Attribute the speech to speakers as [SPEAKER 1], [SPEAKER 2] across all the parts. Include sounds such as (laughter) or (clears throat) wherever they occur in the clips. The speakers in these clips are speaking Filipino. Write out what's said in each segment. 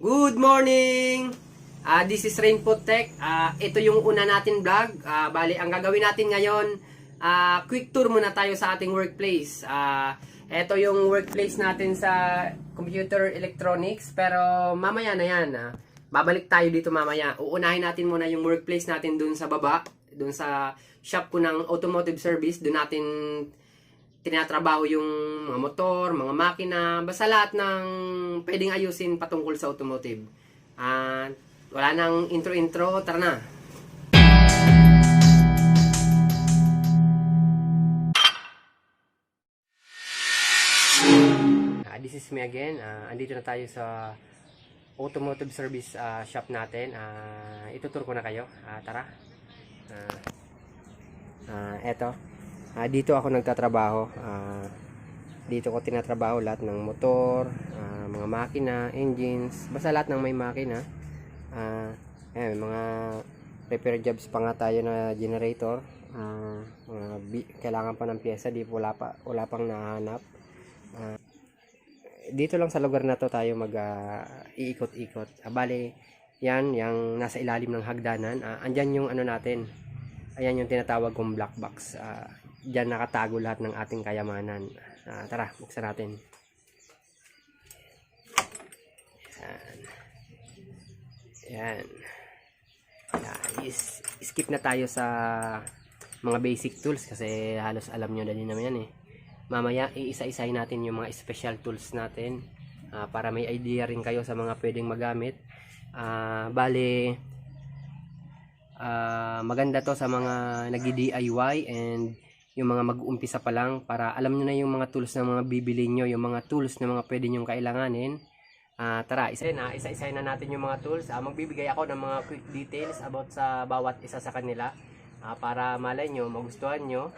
[SPEAKER 1] Good morning! Ah, this is Rainpo Tech. Ah, ito yung una natin vlog. Ah, bali, ang gagawin natin ngayon, ah, quick tour muna tayo sa ating workplace. Ah, ito yung workplace natin sa computer electronics. Pero mamaya na yan. Ah. Babalik tayo dito mamaya. Uunahin natin muna yung workplace natin dun sa baba. Dun sa shop ko ng automotive service. Dun natin tinatrabaho yung mga motor, mga makina, basta lahat ng pwedeng ayusin patungkol sa automotive. Ah, wala nang intro-intro, tara na. Ah, this is me again. Ah, andito na tayo sa automotive service ah, shop natin. Ah, itutur ko na kayo. Ah, tara. Ah, ah, eto. Ah, dito ako nagtatrabaho. Ah, dito ko tinatrabaho lahat ng motor, ah, mga makina, engines, basta lahat ng may makina. Ah, ayan, mga repair jobs pa nga tayo na generator. Ah, mga kailangan pa ng pyesa, di wala pa wala pang nahanap. Ah, dito lang sa lugar na to tayo mag ah, iikot-ikot. Ah, bale, yan, yung nasa ilalim ng hagdanan. Ah, andyan yung ano natin. Ayan yung tinatawag kong black box. Ah, Diyan nakatago lahat ng ating kayamanan. Ah, tara, buksan natin. Yan. Yan. Is, skip na tayo sa mga basic tools kasi halos alam nyo na din naman yan eh. Mamaya, iisa-isahin natin yung mga special tools natin ah, para may idea rin kayo sa mga pwedeng magamit. Ah, bale, ah, maganda to sa mga nag-DIY and yung mga mag-uumpisa pa lang para alam nyo na yung mga tools na mga bibili nyo, yung mga tools na mga pwede nyong kailanganin. Ah, tara, isa na, isa-isahin na natin yung mga tools. Ah, magbibigay ako ng mga quick details about sa bawat isa sa kanila. Ah, para malay nyo, magustuhan nyo,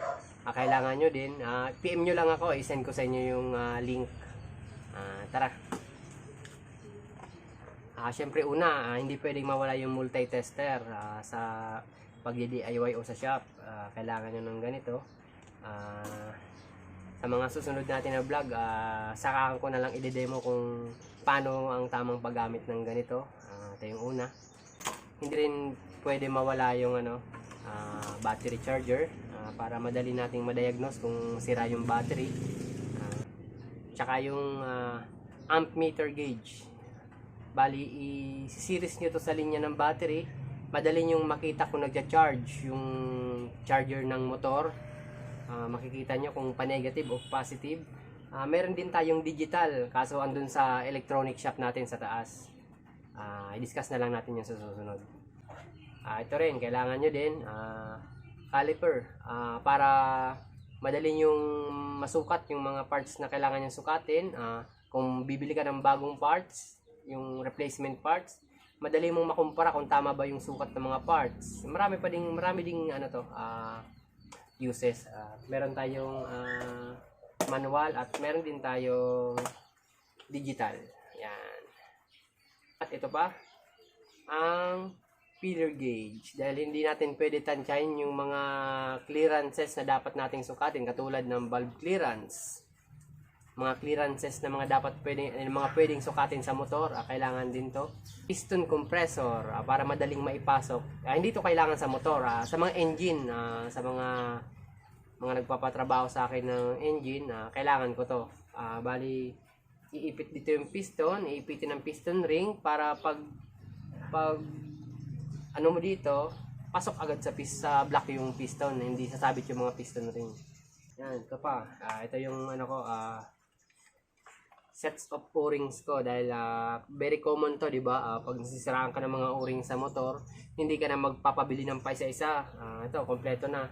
[SPEAKER 1] ah, kailangan nyo din. Ah, PM nyo lang ako, isend ko sa inyo yung ah, link. Ah, tara. Ah, syempre una, ah, hindi pwedeng mawala yung multi-tester ah, sa pag-DIY o sa shop. Ah, kailangan nyo ng ganito. Ah, sa mga susunod natin na vlog, ah, sakahan ko na lang i-demo kung paano ang tamang paggamit ng ganito. Ah, ito yung una. Hindi rin pwede mawala yung ano, ah, battery charger ah, para madali nating ma-diagnose kung sira yung battery. Ah, tsaka yung ah, amp meter gauge. Bali, i-series nyo to sa linya ng battery. Madali nyong makita kung nagja-charge yung charger ng motor. Ah, makikita nyo kung pa-negative o positive. Ah, meron din tayong digital, kaso andun sa electronic shop natin sa taas. Ah, i-discuss na lang natin yung sa susunod. Ah, ito rin, kailangan nyo din ah, caliper ah, para madali yung masukat yung mga parts na kailangan nyo sukatin. Ah, kung bibili ka ng bagong parts, yung replacement parts, madali mong makumpara kung tama ba yung sukat ng mga parts. Marami pa ding marami ding ano to, ah, uses. Ah, meron tayong ah, manual at meron din tayong digital. Yan. At ito pa, ang feeder gauge. Dahil hindi natin pwede tansyahin yung mga clearances na dapat nating sukatin katulad ng valve clearance. Mga clearances na mga dapat pwedeng eh, mga pwedeng sukatin sa motor, ah, kailangan din to. Piston compressor ah, para madaling maipasok. Ah, hindi to kailangan sa motor, ah, sa mga engine, ah, sa mga mga nagpapatrabaho sa akin ng engine, ah, kailangan ko to. Ah, bali iipit dito yung piston, iipitin ng piston ring para pag pag ano mo dito, pasok agad sa pis sa block yung piston, hindi sasabit yung mga piston ring. Yan, ito pa. Ah, ito yung ano ko, ah, sets of o-rings ko dahil ah, very common to, 'di ba? Ah, pag nasisiraan ka ng mga o-rings sa motor, hindi ka na magpapabili ng pa isa-isa. Ah, ito, kompleto na.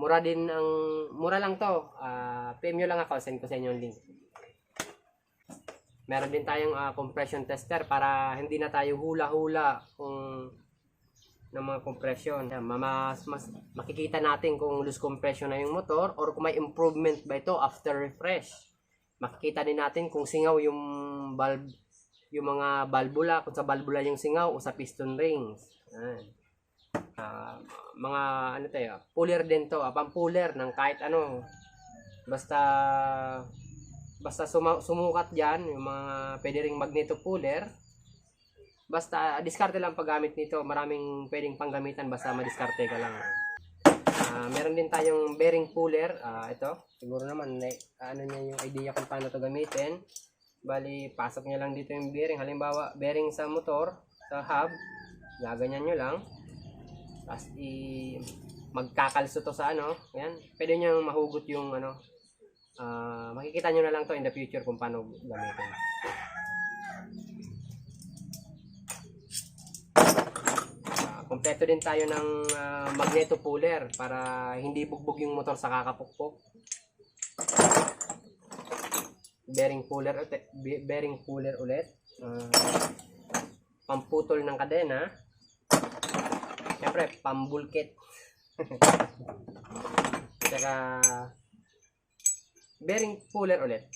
[SPEAKER 1] Mura din ang mura lang 'to. Ah, PM nyo lang ako, send ko sa inyo yung link. Meron din tayong ah, compression tester para hindi na tayo hula-hula kung ng mga compression. Mas, mas makikita natin kung loose compression na yung motor or kung may improvement ba ito after refresh. Makikita din natin kung singaw yung valve yung mga valvula, kung sa valvula yung singaw o sa piston rings. Yan. Ah, mga ano tayo, puller din to, ah, pang-puller ng kahit ano. Basta basta suma- sumukat diyan yung mga pwede ring magneto puller Basta, diskarte lang paggamit nito. Maraming pwedeng panggamitan basta madiskarte ka lang. Ah, meron din tayong bearing puller. Ah, ito, siguro naman, na, ano niya yung idea kung paano to gamitin. Bali, pasok niya lang dito yung bearing. Halimbawa, bearing sa motor, sa hub, gaganyan nyo lang. Tapos, i magkakalso to sa ano. Yan. Pwede nyo mahugot yung ano. ah, makikita nyo na lang to in the future kung paano gamitin. Ah, kompleto din tayo ng ah, magneto puller para hindi bugbog yung motor sa kakapukpok. Bearing puller ulit, be- bearing puller ulit. Ah, pamputol ng kadena. Siyempre, pambulkit. (laughs) Tsaka bearing puller ulit.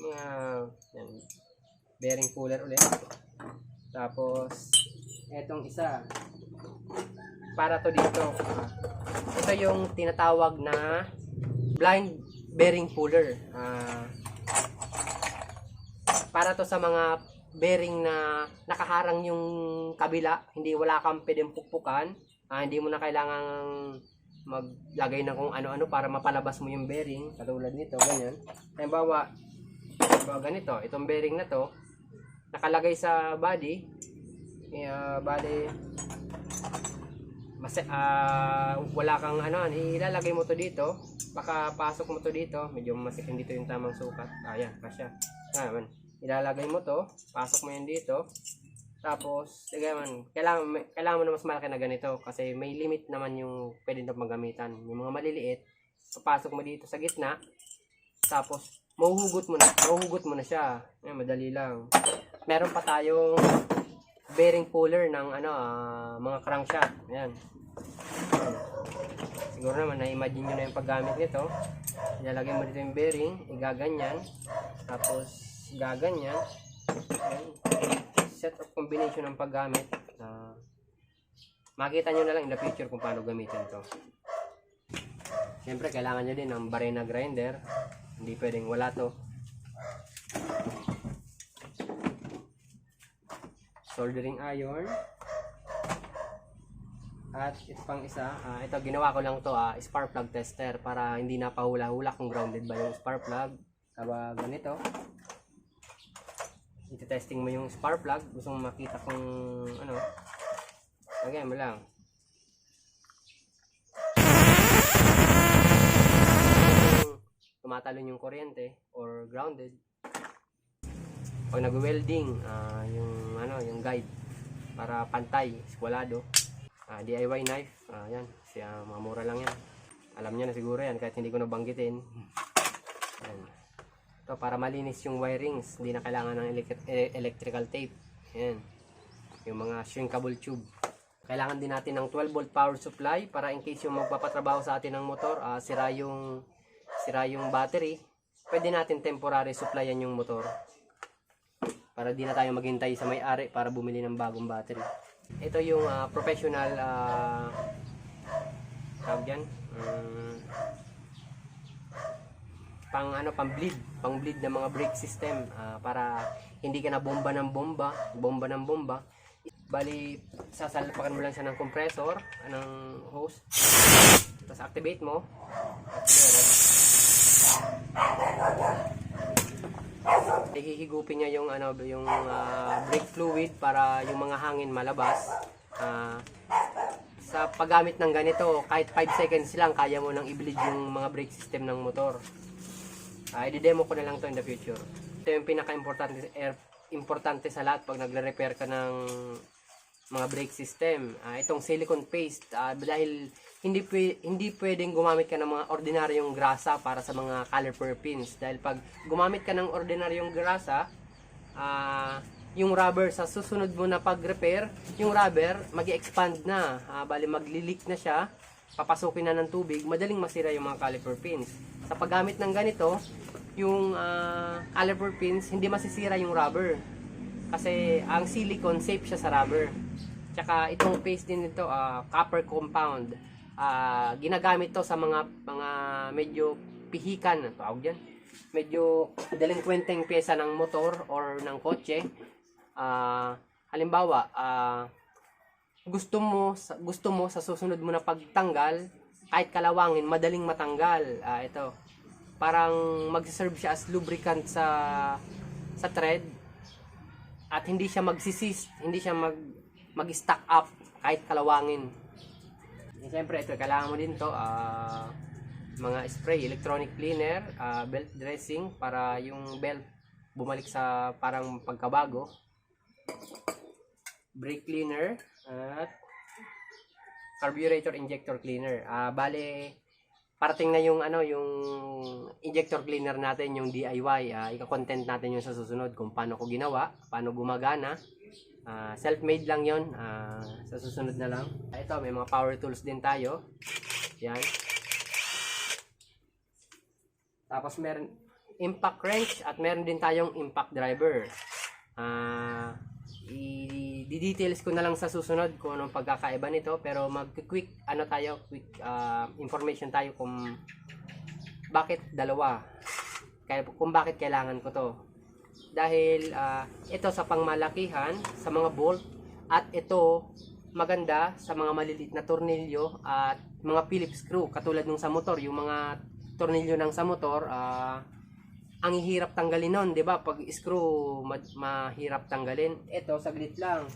[SPEAKER 1] Mga yan, bearing puller ulit. Tapos etong isa para to dito. ito yung tinatawag na blind bearing puller. Ah, para to sa mga bearing na nakaharang yung kabila, hindi wala kang pwedeng pukpukan, ah, hindi mo na kailangang maglagay na kung ano-ano para mapalabas mo yung bearing, katulad nito, ganyan. Halimbawa, halimbawa ganito, itong bearing na to, nakalagay sa body, uh, bali, mas, ah, wala kang ano, ilalagay mo to dito, baka pasok mo to dito, medyo masikin dito yung tamang sukat, ayan, kasya. Ah, man. Ilalagay mo to, pasok mo yan dito, tapos, sige man, kailangan, kailangan mo na mas malaki na ganito kasi may limit naman yung pwede na magamitan. Yung mga maliliit, papasok mo dito sa gitna, tapos, mahuhugot mo na, mahuhugot mo na siya. Ayan, madali lang. Meron pa tayong bearing puller ng ano, ah, mga crankshaft. Ayan. Siguro naman, na-imagine nyo na yung paggamit nito. Ilalagay mo dito yung bearing, igaganyan, tapos gaganyan. Ayan. Set of combination ng paggamit. na makita nyo na lang in the future kung paano gamitin to. Siyempre, kailangan nyo din ng barena grinder. Hindi pwedeng wala to. Soldering iron. At ito pang isa, ah, ito ginawa ko lang to, ah, spark plug tester para hindi napahula-hula kung grounded ba yung spark plug. Kapag ganito, iti-testing mo yung spark plug, gusto mo makita kung ano, lagyan mo lang. Tumatalon yung kuryente or grounded. Pag nag-welding, ah, yung ano, yung guide para pantay, skwalado. Ah, DIY knife, ah, yan, siya mga mura lang yan. Alam niya na siguro yan kahit hindi ko nabanggitin. Yan. Ito, para malinis yung wirings, hindi na kailangan ng e- electrical tape. Yan. Yung mga shrinkable tube. Kailangan din natin ng 12 volt power supply para in case yung magpapatrabaho sa atin ng motor, ah, sira yung sira yung battery, pwede natin temporary supplyan yung motor. Para di na tayo maghintay sa may-ari para bumili ng bagong battery. Ito yung ah, professional ah tawag dyan, mm, pang ano pang bleed pang bleed ng mga brake system ah, para hindi ka na bomba ng bomba bomba ng bomba. Bali sasalpakan mo lang siya ng compressor ng hose tapos activate mo. At yun, hihigupin niya yung ano yung ah, brake fluid para yung mga hangin malabas Ah, sa paggamit ng ganito kahit 5 seconds lang kaya mo nang i-bleed yung mga brake system ng motor Ah, i-demo ko na lang to in the future. Ito yung pinaka-importante er, importante sa lahat pag nagre-repair ka ng mga brake system. Ah, itong silicone paste ah, dahil hindi pwe- hindi pwedeng gumamit ka ng mga ordinaryong grasa para sa mga caliper pins dahil pag gumamit ka ng ordinaryong grasa ah, yung rubber sa susunod mo na pag-repair, yung rubber magi-expand na, ah, bali magli-leak na siya, papasukin na ng tubig, madaling masira yung mga caliper pins. Sa paggamit ng ganito, yung ah, caliper pins, hindi masisira yung rubber. Kasi ang silicone safe siya sa rubber. Tsaka itong paste din nito, ah, copper compound. Ah, ginagamit to sa mga mga medyo pihikan, tawag diyan. Medyo delinquenteng pyesa ng motor or ng kotse. Ah, halimbawa, ah, gusto mo gusto mo sa susunod mo na pagtanggal, kahit kalawangin, madaling matanggal. Ah, ito. Parang magsiserve siya as lubricant sa sa thread at hindi siya magsisist, hindi siya mag mag-stack up kahit kalawangin. Eh, Siyempre, ito, kailangan mo din to, ah, mga spray, electronic cleaner, ah, belt dressing para yung belt bumalik sa parang pagkabago. Brake cleaner at carburetor injector cleaner. Ah, bale parating na yung ano yung injector cleaner natin yung DIY. Ah, ika-content natin yung sa susunod kung paano ko ginawa, paano gumagana. Ah, self-made lang 'yon. Ah, sa susunod na lang. Ah, ito may mga power tools din tayo. Yan. Tapos meron impact wrench at meron din tayong impact driver. Ah, i-details ko na lang sa susunod kung anong pagkakaiba nito pero mag-quick ano tayo, quick ah, information tayo kung bakit dalawa. Kaya kung bakit kailangan ko to. Dahil ah, ito sa pangmalakihan, sa mga bolt at ito maganda sa mga maliliit na tornilyo at mga Phillips screw katulad nung sa motor, yung mga tornilyo ng sa motor ah, ang hirap tanggalin nun, 'di ba? Pag screw ma- mahirap tanggalin. Ito saglit lang.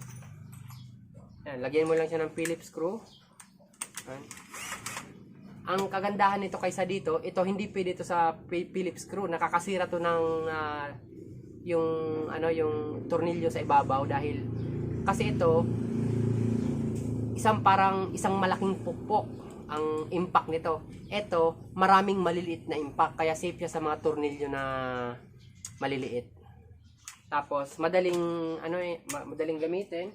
[SPEAKER 1] Yan, lagyan mo lang siya ng Phillips screw. Yan. Ang kagandahan nito kaysa dito, ito hindi pwede ito sa Phillips screw. Nakakasira to ng ah, yung ano yung tornilyo sa ibabaw dahil kasi ito isang parang isang malaking pukpok ang impact nito. Ito, maraming maliliit na impact kaya safe siya sa mga tornilyo na maliliit. Tapos madaling ano eh, ma- madaling gamitin.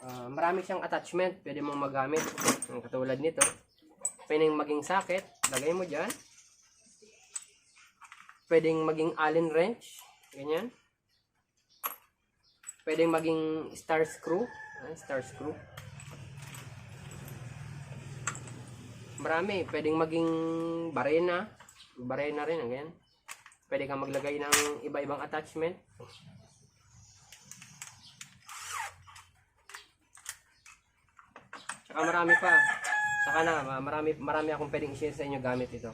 [SPEAKER 1] Ah, marami siyang attachment, pwede mong magamit. Ang katulad nito. Pwedeng maging socket, lagay mo diyan. Pwedeng maging allen wrench, ganyan. Pwedeng maging star screw, ah, star screw. Marami. Pwedeng maging barena. Barena rin. Ang ganyan. Pwede kang maglagay ng iba-ibang attachment. Tsaka marami pa. Saka na, ma- marami, marami akong pwedeng i-share sa inyo gamit ito.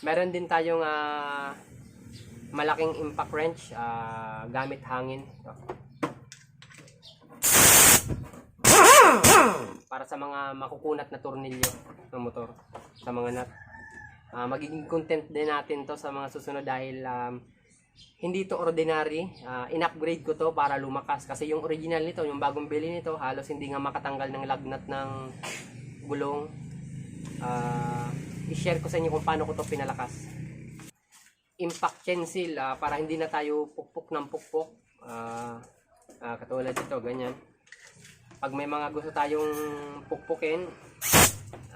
[SPEAKER 1] Meron din tayong ah, malaking impact wrench ah, gamit hangin. Para sa mga makukunat na tornilyo ng motor sa mga nut. Ah, magiging content din natin to sa mga susunod dahil um, hindi to ordinary. Ah, in-upgrade ko to para lumakas kasi yung original nito, yung bagong bili nito, halos hindi nga makatanggal ng lagnat ng gulong. Ah, i-share ko sa inyo kung paano ko to pinalakas. Impact chain seal ah, para hindi na tayo pukpok ng pukpok. Ah, ah, katulad ito, ganyan pag may mga gusto tayong pukpukin,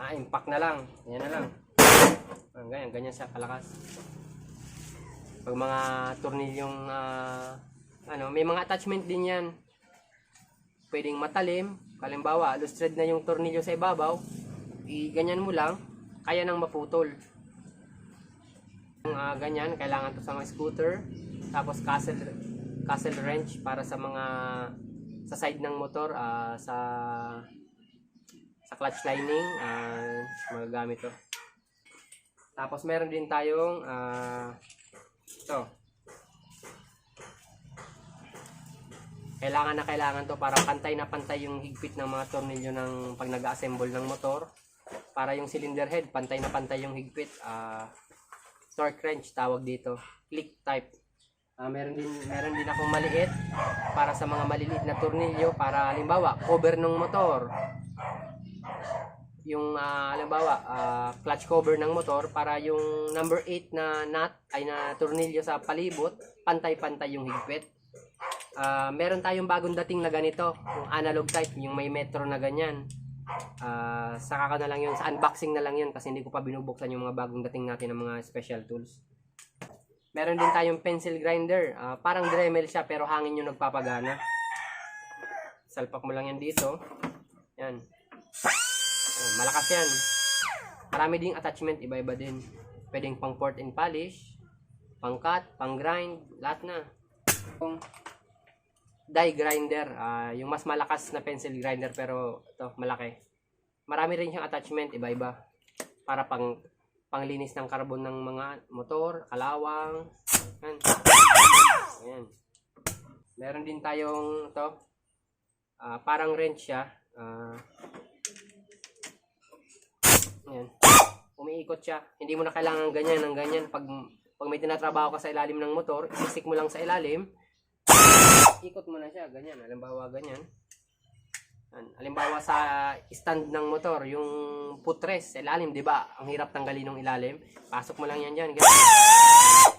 [SPEAKER 1] ah, impact na lang. Yan na lang. Ah, ganyan, ganyan siya kalakas. Pag mga tornilyong, ah, ano, may mga attachment din yan. Pwedeng matalim. Kalimbawa, lustrad na yung tornilyo sa ibabaw. I-ganyan mo lang, kaya nang maputol. Ah, ganyan, kailangan to sa mga scooter. Tapos castle, castle wrench para sa mga sa side ng motor ah, sa sa clutch lining ah, magagamit to tapos meron din tayong ah, ito kailangan na kailangan to para pantay na pantay yung higpit ng mga tornilyo ng pag nag-assemble ng motor para yung cylinder head pantay na pantay yung higpit ah, torque wrench tawag dito click type Ah, meron din meron din akong maliit para sa mga maliliit na tornilyo para halimbawa cover ng motor. Yung ah, halimbawa ah, clutch cover ng motor para yung number 8 na nut ay na tornilyo sa palibot, pantay-pantay yung higpit. Ah, meron tayong bagong dating na ganito, yung analog type, yung may metro na ganyan. Ah, saka ko na lang yun, sa unboxing na lang yun kasi hindi ko pa binubuksan yung mga bagong dating natin ng mga special tools. Meron din tayong pencil grinder. Ah, parang Dremel siya pero hangin yung nagpapagana. Salpak mo lang yan dito. Yan. Ayan, malakas yan. Marami ding attachment, iba-iba din. Pwedeng pang port and polish, pang cut, pang grind, lahat na. Kung die grinder. Ah, yung mas malakas na pencil grinder pero ito, malaki. Marami rin siyang attachment, iba-iba. Para pang panglinis ng carbon ng mga motor, kalawang. Yan. Ayan. Meron din tayong to. ah, parang wrench siya. Ah, ayan. Umiikot siya. Hindi mo na kailangan ganyan ng ganyan. Pag, pag may tinatrabaho ka sa ilalim ng motor, isisik mo lang sa ilalim. Ikot mo na siya. Ganyan. Halimbawa, ganyan. Yan. Halimbawa sa stand ng motor, yung putres ilalim, di ba? Ang hirap tanggalin ng ilalim. Pasok mo lang yan dyan. Ganyan.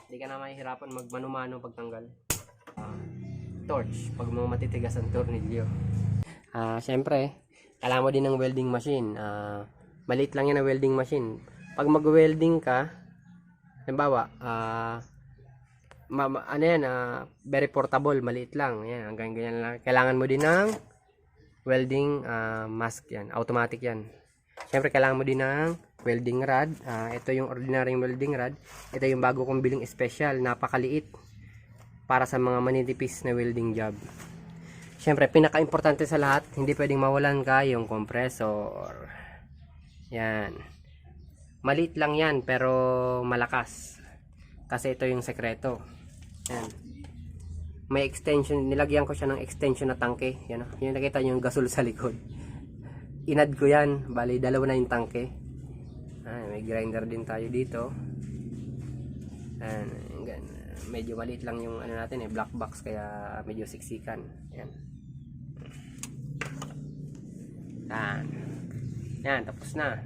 [SPEAKER 1] Hindi ka na mahihirapan magmano-mano pagtanggal. Ah, torch, pag mga matitigas ang tornilyo. Ah, syempre, kailangan mo din ng welding machine. Ah, maliit lang yan ang welding machine. Pag mag-welding ka, halimbawa, ah, ma- ma- ano yan, ah, very portable, maliit lang. Yan, hanggang ganyan lang. Kailangan mo din ng welding ah, mask yan, automatic yan. Siyempre, kailangan mo din ng welding rod. Ah, ito yung ordinary welding rod. Ito yung bago kong biling special, napakaliit para sa mga manitipis na welding job. Siyempre, pinaka-importante sa lahat, hindi pwedeng mawalan ka yung compressor. Yan. Maliit lang yan, pero malakas. Kasi ito yung sekreto. Yan. May extension, nilagyan ko siya ng extension na tangke. Yan, oh. yung nakita nyo yung gasol sa likod. Inad ko yan. Bali, dalawa na yung tangke. Ah, may grinder din tayo dito. Yan, yan. Medyo maliit lang yung ano natin eh, black box kaya medyo siksikan. Yan. Yan. Yan, tapos na.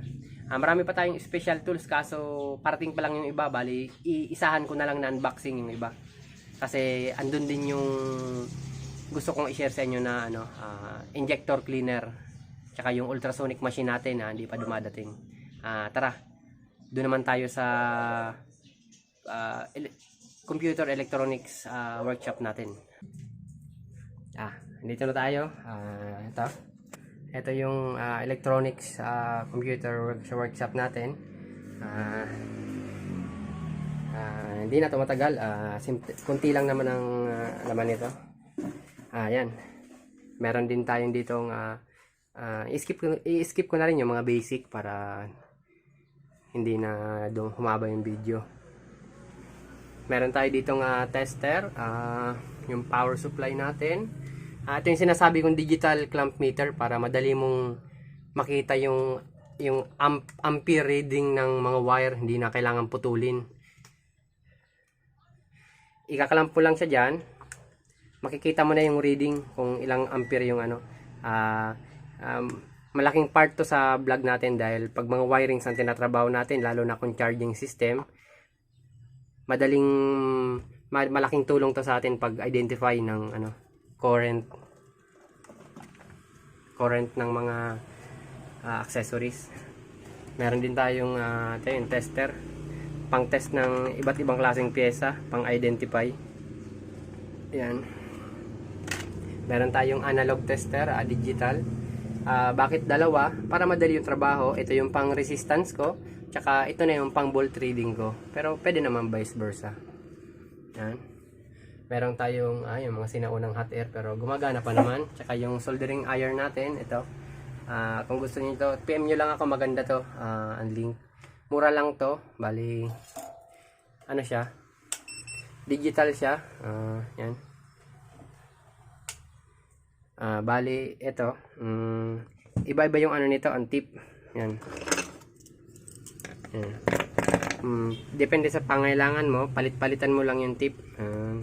[SPEAKER 1] Ah, marami pa tayong special tools kaso parating pa lang yung iba. Bali, iisahan ko na lang na unboxing yung iba. Kasi andun din yung gusto kong i-share sa inyo na ano, ah, injector cleaner. Tsaka yung ultrasonic machine natin na hindi pa dumadating. Ah, tara. Doon naman tayo sa ah, ele- computer electronics ah, workshop natin. Ah, dito na tayo. Ah, ito. Ito yung ah, electronics ah, computer work- workshop natin. Ah, ah, hindi na tumatagal. Ah, simple, kunti lang naman ang ah, laman nito. Ah, yan. Meron din tayong ditong ah, ah, i-skip i-skip ko na rin yung mga basic para hindi na dum humaba yung video. Meron tayo ditong ah, tester, ah, yung power supply natin. Ah, ito yung sinasabi kong digital clamp meter para madali mong makita yung yung amp, ampere reading ng mga wire, hindi na kailangan putulin. Ikakalamp mo lang siya diyan. Makikita mo na yung reading kung ilang ampere yung ano. Ah, um, malaking part to sa vlog natin dahil pag mga wirings ang tinatrabaho natin, lalo na kung charging system, madaling ma- malaking tulong to sa atin pag identify ng ano current current ng mga ah, accessories meron din tayong uh, ito yung tester pang test ng iba't ibang klaseng pyesa pang identify yan. Meron tayong analog tester ah, digital. Ah, bakit dalawa? Para madali yung trabaho ito yung pang resistance ko tsaka ito na yung pang volt reading ko. Pero pwede naman vice versa. Yan. Meron tayong ah, yung mga sinaunang hot air pero gumagana pa naman. Tsaka yung soldering iron natin ito. Ah, kung gusto niyo ito PM nyo lang ako maganda to. Ah, ang link mura lang to. Bali ano siya? Digital siya. Ah, yan. Ah, bali ito mm, iba-iba yung ano nito ang tip. Yan. Yan. Mm, depende sa pangailangan mo, palit-palitan mo lang yung tip. Ah.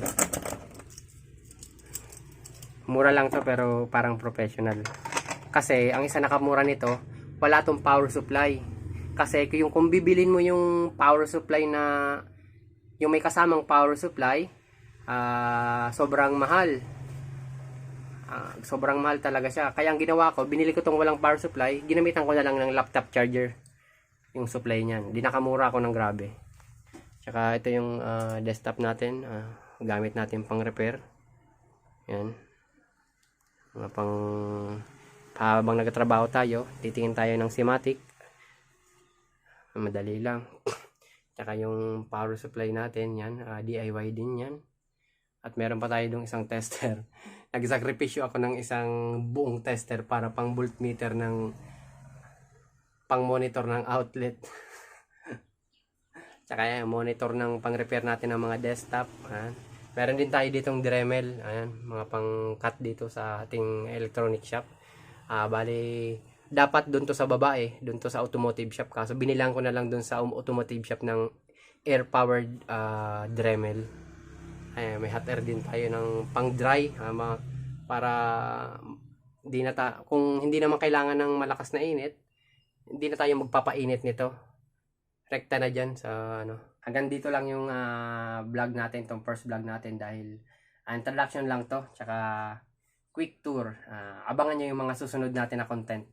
[SPEAKER 1] mura lang to pero parang professional. Kasi ang isa nakamura nito, wala tong power supply. Kasi yung kung bibilin mo yung power supply na yung may kasamang power supply, ah, sobrang mahal. Ah, sobrang mahal talaga siya. Kaya ang ginawa ko, binili ko tong walang power supply, ginamitan ko na lang ng laptop charger yung supply niyan. Di nakamura ako ng grabe. Tsaka ito yung ah, desktop natin. ah, gamit natin pang repair. Yan. Mga pang habang nagtatrabaho tayo, titingin tayo ng schematic. Madali lang. (clears throat) Tsaka yung power supply natin, yan. ah, DIY din yan. At meron pa tayo dong isang tester. (laughs) nagsakripisyo ako ng isang buong tester para pang voltmeter ng pang monitor ng outlet. (laughs) Tsaka yan, monitor ng pang repair natin ng mga desktop. Ayan. Meron din tayo ditong Dremel, ayan, mga pang cut dito sa ating electronic shop. Ah, bali dapat doon to sa baba eh, doon to sa automotive shop kaso binilang ko na lang doon sa um- automotive shop ng air powered ah, Dremel. Ayan, may hot air din tayo ng pang dry ah, mga- para hindi na ta kung hindi naman kailangan ng malakas na init, hindi na tayo magpapainit nito. Rekta na dyan sa ano. Hanggang dito lang yung ah, vlog natin, tong first vlog natin dahil ah, introduction lang to, tsaka quick tour. Ah, abangan nyo yung mga susunod natin na content.